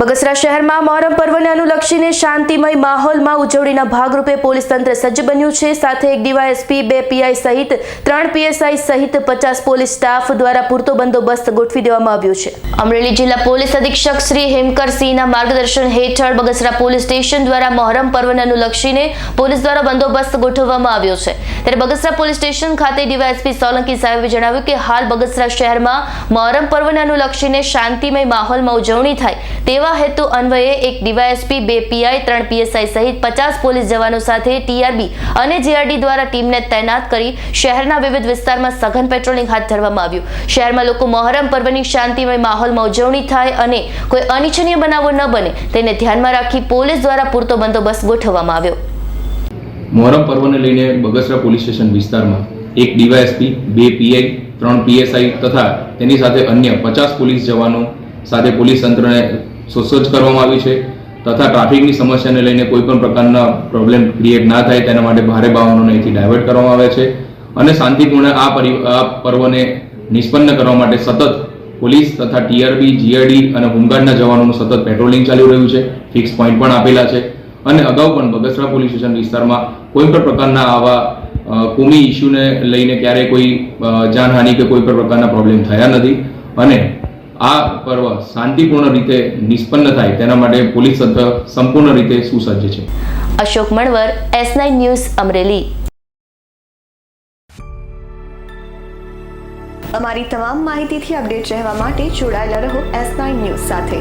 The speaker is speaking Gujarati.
બગસરા શહેરમાં મોહરમ પર્વને અનુલક્ષીને શાંતિમય માહોલમાં ઉજવણીના ભાગરૂપે પોલીસ તંત્ર સજ્જ બન્યું છે. સાથે એક ડીવાયએસપી, બે પીઆઈ સહિત ત્રણ પીએસઆઈ સહિત પચાસ પોલીસ સ્ટાફ દ્વારા પૂરતો બંદોબસ્ત ગોઠવી દેવામાં આવ્યો છે. અમરેલી જિલ્લા પોલીસ અધિક્ષક શ્રી હેમકરસિંહના માર્ગદર્શન હેઠળ બગસરા પોલીસ સ્ટેશન દ્વારા મોહરમ પર્વને અનુલક્ષીને પોલીસ દ્વારા બંદોબસ્ત ગોઠવવામાં આવ્યો છે. ત્યારે બગસરા પોલીસ સ્ટેશન ખાતે ડીવાયએસપી સોલંકી સાહેબે જણાવ્યું કે હાલ બગસરા શહેરમાં મોહરમ પર્વને અનુલક્ષીને શાંતિમય માહોલમાં ઉજવણી થાય તેવા હેતુ અન્વયે એક ડીવાયએસપી, બે પીઆઈ, ત્રણ પીએસઆઈ સહિત પચાસ પોલીસ જવાનો સાથે ટીઆરબી અને જેઆરડી દ્વારા ટીમને તૈનાત કરી શહેરના વિવિધ વિસ્તારમાં સઘન પેટ્રોલિંગ હાથ ધરવામાં આવ્યું. શહેરમાં લોકો મોહરમ પર્વની શાંતિમય માહોલમાં ઉજવણી થાય અને કોઈ અનિચ્છનીય બનાવો ન બને તેને ધ્યાનમાં રાખી પોલીસ દ્વારા પૂરતો બંદોબસ્ત ગોઠવવામાં આવ્યો. મોહરમ પર્વને લઈને બગસરા પોલીસ સ્ટેશન વિસ્તારમાં એક ડીવાયએસપી, બે પીઆઈ, ત્રણ પીએસઆઈ તથા તેની સાથે અન્ય પચાસ પોલીસ જવાનો સાથે પોલીસ તંત્રને સુસજ્જ કરવામાં આવી છે તથા ટ્રાફિકની સમસ્યાને લઈને કોઈ પણ પ્રકારના પ્રોબ્લેમ ક્રિએટ ના થાય તેના માટે ભારે વાહનોને અહીંથી ડાયવર્ટ કરવામાં આવે છે અને શાંતિપૂર્ણ આ પરિ, આ પર્વને નિષ્પન્ન કરવા માટે સતત પોલીસ તથા ટીઆરબી, જીઆરડી અને હોમગાર્ડના જવાનોનું સતત પેટ્રોલિંગ ચાલી રહ્યું છે. ફિક્સ પોઈન્ટ પણ આપેલા છે. અને અગાઉ પણ બગસરા પોલીસ સ્ટેશન વિસ્તારમાં કોઈ પણ પ્રકારના આવા કોમી ઇસ્યુને લઈને ક્યારેય કોઈ જાનહાનિ કે કોઈ પણ પ્રકારના પ્રોબ્લેમ થયા નથી. અને આ પર્વ શાંતિપૂર્ણ રીતે નિષ્પન્ન થાય તેના માટે પોલીસ તંત્ર સંપૂર્ણ રીતે સુસજ્જ છે. Ashok Manvar S nine news Amreli. અમારી તમામ માહિતીથી અપડેટ રહેવા માટે જોડાયેલા રહો એસ નાઇન ન્યૂઝ સાથે.